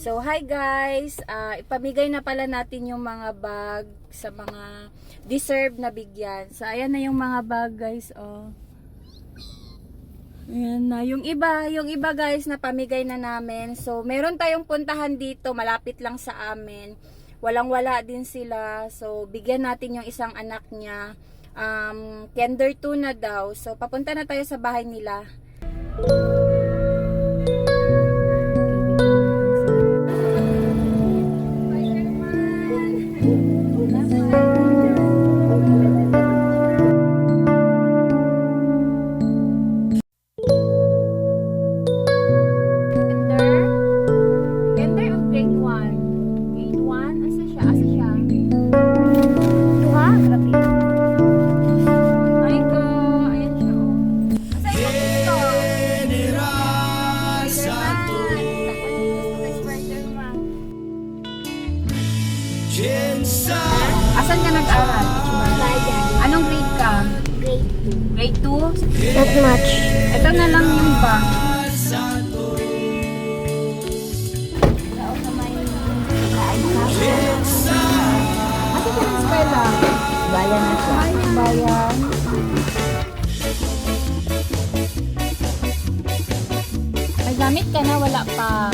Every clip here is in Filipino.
So, hi guys! Ah, ipamigay na pala natin yung mga bag sa mga deserve na bigyan. So, ayan na yung mga bag guys, oh. Ayan na. Yung iba, yung iba guys, napamigay na namin. So, meron tayong puntahan dito, malapit lang sa amin. Walang-wala din sila. So, bigyan natin yung isang anak niya. Um, kinder 2 na daw. So, papunta na tayo sa bahay nila. Kinder? Asan ka nag-aral? Anong grade ka? Grade 2? Not much. Ito na lang yung bag. Asa ka ng eskwela? Bayan na siya. Bayan. May gamit ka na, wala pa.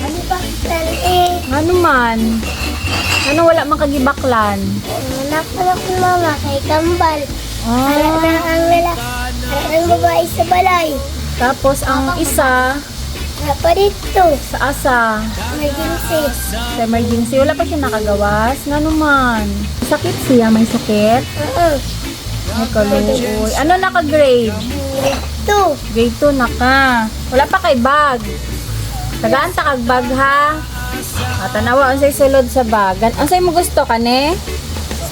Ano ba? Ano man? Ano wala man kagibaklan? ko na ko mama kay Kambal. Anak na Ah, ang lala. Ang babae sa balay. tapos ang isa Wala pa dito. sa asa Emergency. sa emergency. Wala pa siya nakagawas. Nga naman. Sakit siya, may sakit. Oo. Ay, kaluoy. Ano naka-grade? Grade 2 na ka. Wala pa kay bag. Tagaan ta kag bag ha. Tanawa unsay sulod sa bag. Gan unsay mo gusto kane?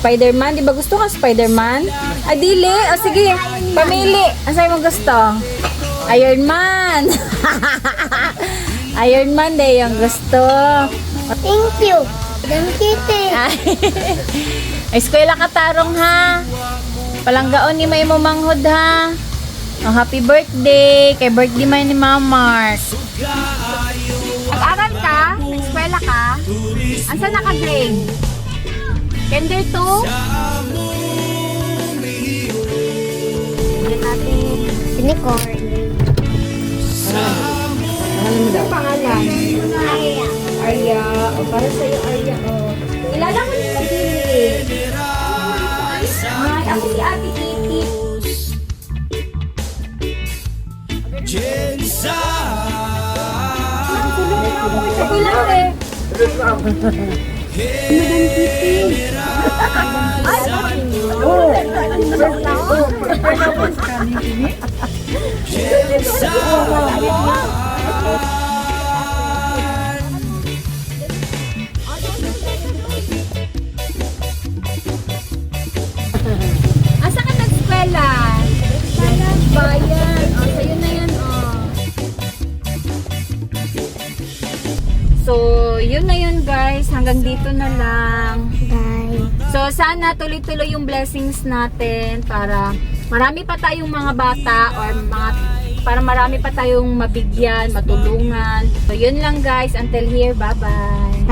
Spider-Man, di ba gusto ka Spider-Man? Ah, dili. O sige, pamili. Unsay mo gusto? Iron Man. Iron Man de yung gusto. Thank you. Madam Kitty. Ay, eskwela ka tarong ha. Palanggaon ni may mo manghod ha. Oh, happy birthday. Kay birthday man ni Mama Mars. Nag-aral ka? Eskwela ka? Asa naka-grade? Kinder 2? Bigyan natin. Unicorn. Ano daw? pangalan? Aya. Arya. O, para sa'yo, Arya. O. Kilala ko ni Kadili. Ay, ako si Ate Kitty. Ako lang eh. Asa ka nag-eskwela? Bayan. O, sa'yo na yan, o. So, yun na yun guys. Hanggang dito na lang. Bye. So, sana tuloy-tuloy yung blessings natin para marami pa tayong mga bata or mga para marami pa tayong mabigyan, matulungan. So, yun lang guys. Until here, bye-bye.